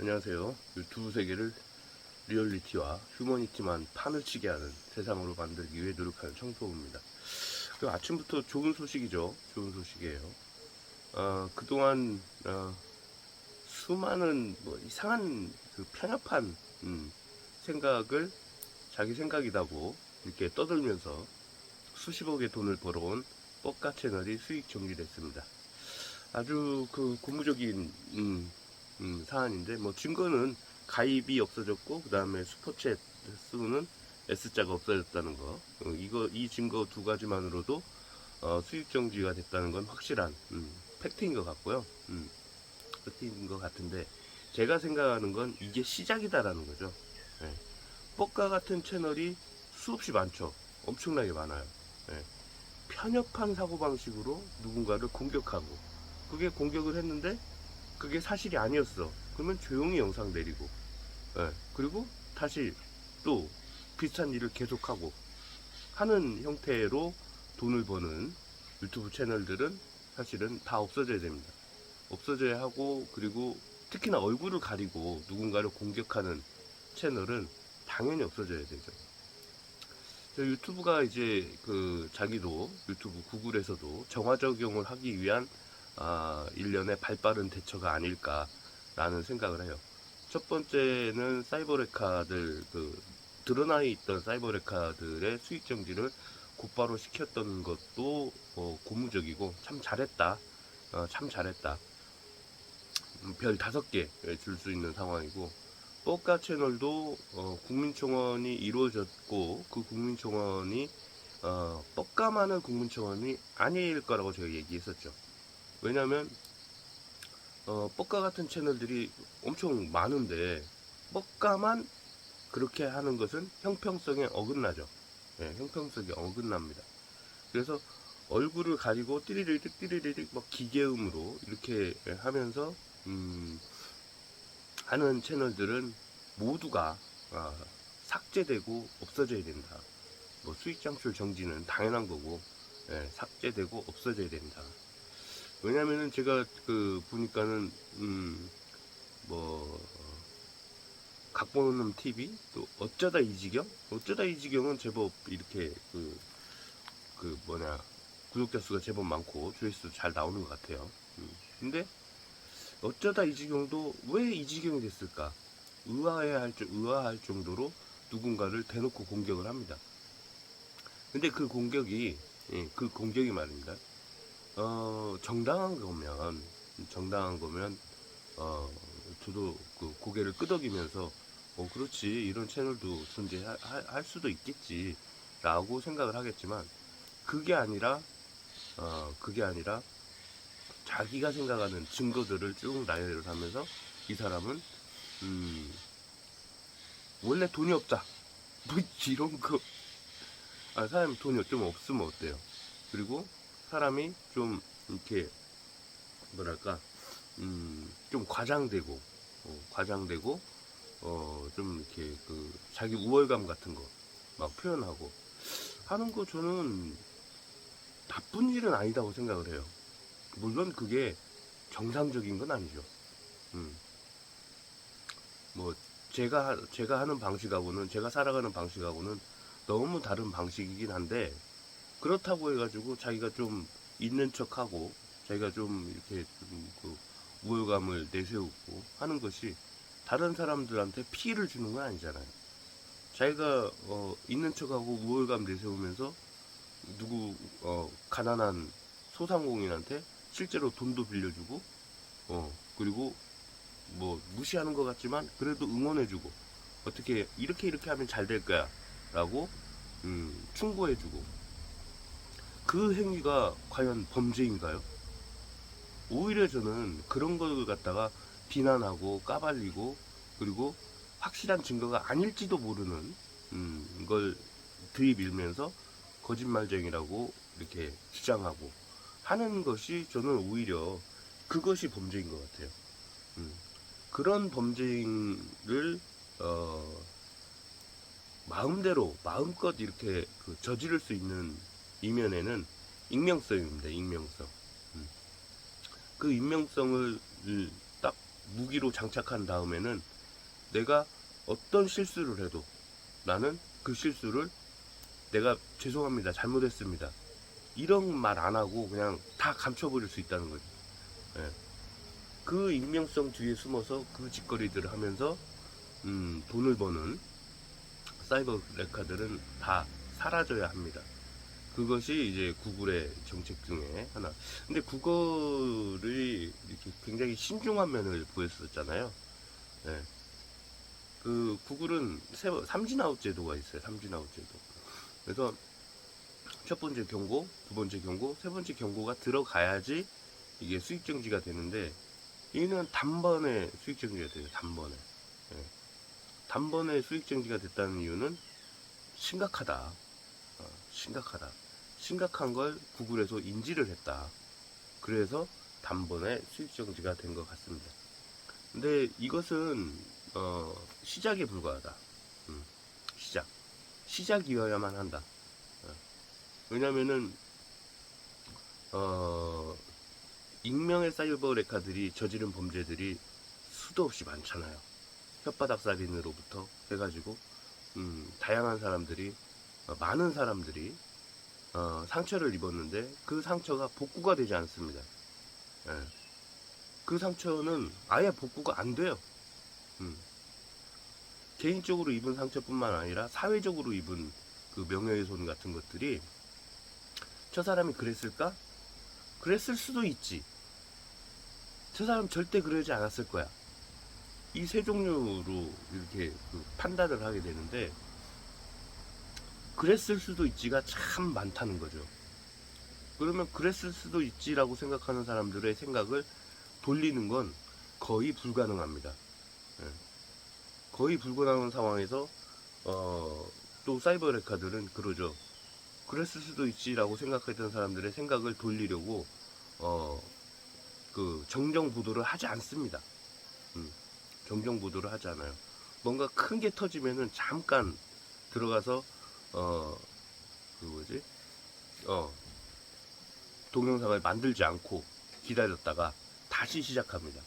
안녕하세요. 유튜브 세계를 리얼리티와 휴머니티만 판을 치게 하는 세상으로 만들기 위해 노력하는 청소부입니다. 그 아침부터 좋은 소식이죠. 좋은 소식이에요. 어, 그동안 어, 수많은 뭐 이상한 그 편협한 음, 생각을 자기 생각이다고 이렇게 떠들면서 수십억의 돈을 벌어온 뻑가 채널이 수익 정지됐습니다. 아주 그 고무적인 음, 음, 사안인데 뭐 증거는 가입이 없어졌고 그 다음에 슈퍼챗 수는 S자가 없어졌다는 거 어, 이거 이 증거 두 가지만으로도 어, 수익 정지가 됐다는 건 확실한 음, 팩트인 것 같고요. 음, 팩트인 것 같은데 제가 생각하는 건 이게 시작이다라는 거죠. 예. 뻑가 같은 채널이 수없이 많죠. 엄청나게 많아요. 예. 편협한 사고방식으로 누군가를 공격하고 그게 공격을 했는데 그게 사실이 아니었어. 그러면 조용히 영상 내리고 예. 그리고 다시 또 비슷한 일을 계속하고 하는 형태로 돈을 버는 유튜브 채널들은 사실은 다 없어져야 됩니다. 없어져야 하고 그리고 특히나 얼굴을 가리고 누군가를 공격하는 채널은 당연히 없어져야 되죠. 저 유튜브가 이제 그 자기도 유튜브 구글에서도 정화 적용을 하기 위한 아, 일련의 발빠른 대처가 아닐까라는 생각을 해요. 첫 번째는 사이버레카들 그 드러나 있던 사이버레카들의 수익 정지를 곧바로 시켰던 것도 어, 고무적이고 참 잘했다. 어, 참 잘했다. 음, 별 다섯 개 줄 수 있는 상황이고 뻑가 채널도 어, 국민청원이 이루어졌고 그 국민청원이 어, 뻑가만은 국민청원이 아닐 거라고 제가 얘기했었죠. 왜냐하면 어, 뻑가 같은 채널들이 엄청 많은데 뻑가만 그렇게 하는 것은 형평성에 어긋나죠. 예, 형평성에 어긋납니다. 그래서 얼굴을 가리고 띠리리릭 띠리리릭 막 기계음으로 이렇게 하면서 음, 하는 채널들은 모두가 아, 삭제되고 없어져야 된다. 뭐 수익 창출 정지는 당연한 거고 예, 삭제되고 없어져야 된다. 왜냐면은 제가 그 보니까는 음 뭐 각본놈 TV 또 어쩌다 이지경 어쩌다 이지경은 제법 이렇게 그그 뭐냐 구독자 수가 제법 많고 조회수도 잘 나오는 것 같아요. 음, 근데 어쩌다 이지경도 왜 이지경이 됐을까 의아해할 정- 의아할 정도로 누군가를 대놓고 공격을 합니다. 근데 그 공격이 예, 그 공격이 말입니다. 어 정당한 거면 정당한 거면 어 저도 그 고개를 끄덕이면서 어 그렇지 이런 채널도 존재할 수도 있겠지라고 생각을 하겠지만 그게 아니라 어 그게 아니라 자기가 생각하는 증거들을 쭉 나열을 하면서 이 사람은 음 원래 돈이 없다. 뭐 이런 거. 아, 사람이 돈이 좀 없으면 어때요? 그리고 사람이 좀 이렇게 뭐랄까 음, 좀 과장되고 어, 과장되고 어, 좀 이렇게 그 자기 우월감 같은 거 막 표현하고 하는 거 저는 나쁜 일은 아니다고 생각을 해요. 물론 그게 정상적인 건 아니죠. 음. 뭐 제가 하- 제가 하는 방식하고는 제가 살아가는 방식하고는 너무 다른 방식이긴 한데 그렇다고 해가지고 자기가 좀 있는 척하고 자기가 좀 이렇게 좀 그 우월감을 내세우고 하는 것이 다른 사람들한테 피해를 주는 건 아니잖아요. 자기가 어, 있는 척하고 우월감 내세우면서 누구 어, 가난한 소상공인한테 실제로 돈도 빌려주고 어 그리고 뭐 무시하는 것 같지만 그래도 응원해주고 어떻게 이렇게 이렇게 하면 잘 될 거야라고 음, 충고해주고 그 행위가 과연 범죄인가요? 오히려 저는 그런 걸 갖다가 비난하고 까발리고 그리고 확실한 증거가 아닐지도 모르는 음, 걸 들이밀면서 거짓말쟁이라고 이렇게 주장하고 하는 것이 저는 오히려 그것이 범죄인 것 같아요. 음, 그런 범죄를 어, 마음대로 마음껏 이렇게 그 저지를 수 있는 이면에는 익명성입니다. 익명성. 음. 그 익명성을 딱 무기로 장착한 다음에는 내가 어떤 실수를 해도 나는 그 실수를 내가 죄송합니다 잘못했습니다 이런 말 안 하고 그냥 다 감춰버릴 수 있다는 거죠. 예. 그 익명성 뒤에 숨어서 그 짓거리들을 하면서 음, 돈을 버는 사이버 레카들은 다 사라져야 합니다. 그것이 이제 구글의 정책 중에 하나. 근데 구글이 이렇게 굉장히 신중한 면을 보였었잖아요. 예. 그 구글은 세, 삼진아웃 제도가 있어요. 삼진아웃 제도. 그래서 첫 번째 경고, 두 번째 경고, 세 번째 경고가 들어가야지 이게 수익 정지가 되는데 이는 단번에 수익 정지가 돼요. 단번에. 예. 단번에 수익 정지가 됐다는 이유는 심각하다. 어, 심각하다. 심각한 걸 구글에서 인지를 했다. 그래서 단번에 수익 정지가 된 것 같습니다. 근데 이것은 어, 시작에 불과하다. 음, 시작. 시작이어야만 한다. 어, 왜냐면은 어, 익명의 사이버 레카들이 저지른 범죄들이 수도 없이 많잖아요. 혓바닥 살인으로부터 해가지고 음, 다양한 사람들이 어, 많은 사람들이 어, 상처를 입었는데 그 상처가 복구가 되지 않습니다. 예. 그 상처는 아예 복구가 안 돼요. 음. 개인적으로 입은 상처뿐만 아니라 사회적으로 입은 그 명예훼손 같은 것들이 저 사람이 그랬을까? 그랬을 수도 있지. 저 사람 절대 그러지 않았을 거야. 이 세 종류로 이렇게 그 판단을 하게 되는데 그랬을 수도 있지가 참 많다는 거죠. 그러면 그랬을 수도 있지라고 생각하는 사람들의 생각을 돌리는 건 거의 불가능합니다. 예. 거의 불가능한 상황에서 어, 또 사이버 레카들은 그러죠. 그랬을 수도 있지라고 생각했던 사람들의 생각을 돌리려고 어, 그 정정 보도를 하지 않습니다. 음, 정정 보도를 하지 않아요. 뭔가 큰 게 터지면은 잠깐 들어가서 어, 그 뭐지? 어, 동영상을 만들지 않고 기다렸다가 다시 시작합니다.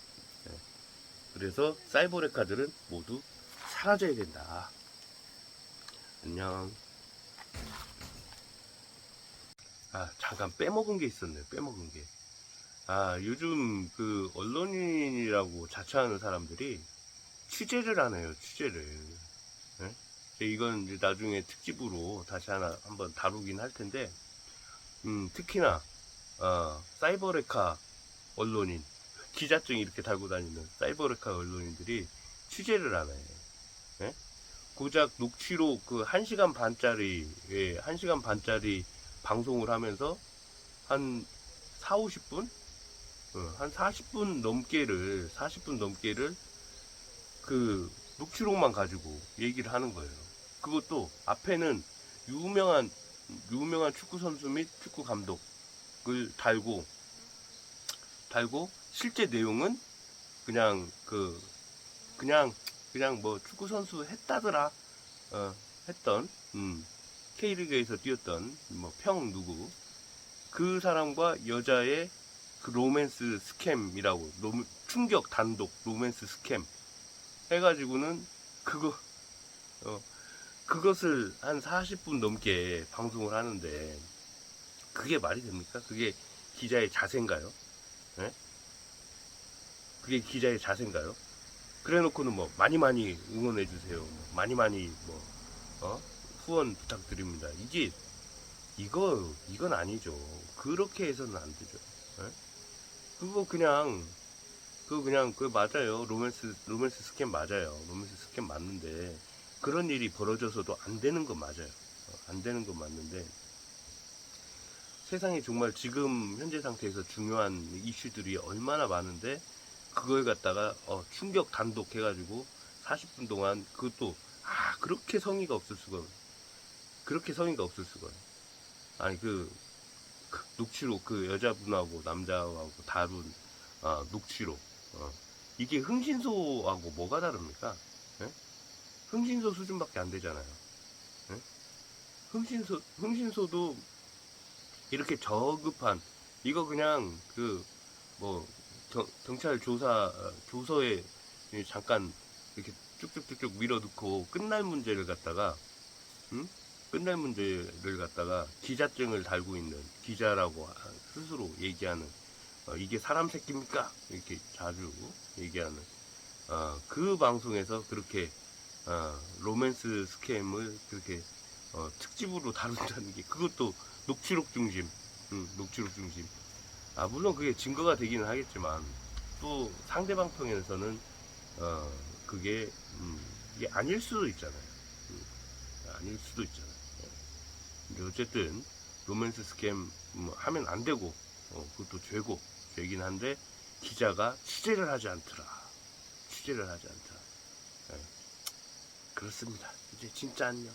예. 그래서 사이버 레카들은 모두 사라져야 된다. 안녕. 아, 잠깐 빼먹은 게 있었네요. 빼먹은 게. 아, 요즘 그 언론인이라고 자처하는 사람들이 취재를 하네요. 취재를. 예? 이건 이제 나중에 특집으로 다시 하나 한번 다루긴 할 텐데, 음, 특히나, 어, 사이버레카 언론인, 기자증 이렇게 달고 다니는 사이버레카 언론인들이 취재를 하네. 예? 고작 녹취록 그 1시간 반짜리, 예, 1시간 반짜리 방송을 하면서 한 4, 50분? 어, 한 40분 넘게를, 40분 넘게를 그 녹취록만 가지고 얘기를 하는 거예요. 그것도 앞에는 유명한, 유명한 축구 선수 및 축구 감독을 달고, 달고, 실제 내용은 그냥 그, 그냥, 그냥 뭐 축구 선수 했다더라, 어, 했던, 음, K리그에서 뛰었던 뭐 평 누구 그 사람과 여자의 그 로맨스 스캠이라고 로- 충격 단독 로맨스 스캠 해가지고는 그거 어, 그것을 한 40분 넘게 방송을 하는데 그게 말이 됩니까? 그게 기자의 자세인가요? 예? 그게 기자의 자세인가요? 그래놓고는 뭐 많이 많이 응원해 주세요. 뭐 많이 많이 뭐 어? 후원 부탁드립니다. 이게 이거 이건 아니죠. 그렇게 해서는 안 되죠. 예? 그거 그냥 그거 그냥 그 맞아요. 로맨스 로맨스 스캠 맞아요. 로맨스 스캠 맞는데 그런 일이 벌어져서도 안 되는 건 맞아요. 어, 안 되는 건 맞는데 세상에 정말 지금 현재 상태에서 중요한 이슈들이 얼마나 많은데 그걸 갖다가 어, 충격 단독 해가지고 40분 동안 그것도 아 그렇게 성의가 없을 수가 그렇게 성의가 없을 수가 아니 그, 그 녹취록 그 여자분하고 남자하고 다룬 아, 녹취록 어. 이게 흥신소하고 뭐가 다릅니까? 예? 흥신소 수준밖에 안 되잖아요. 예? 흥신소 흥신소도 이렇게 저급한 이거 그냥 그 뭐 경, 경찰 조사 어, 조서에 잠깐 이렇게 쭉쭉쭉쭉 밀어넣고 끝날 문제를 갖다가 응? 끝날 문제를 갖다가 기자증을 달고 있는 기자라고 하- 스스로 얘기하는 어, 이게 사람 새끼입니까? 이렇게 자주 얘기하는 어, 그 방송에서 그렇게 어, 로맨스 스캠을 그렇게 어, 특집으로 다룬다는 게 그것도 녹취록 중심, 음, 녹취록 중심. 아 물론 그게 증거가 되기는 하겠지만 또 상대방 편에서는 어, 그게 음, 이게 아닐 수도 있잖아요. 음, 아닐 수도 있잖아요. 예. 근데 어쨌든 로맨스 스캠 음, 하면 안 되고 어, 그것도 죄고 죄긴 한데 기자가 취재를 하지 않더라. 취재를 하지 않더라. 예. 그렇습니다. 이제 진짜 안녕.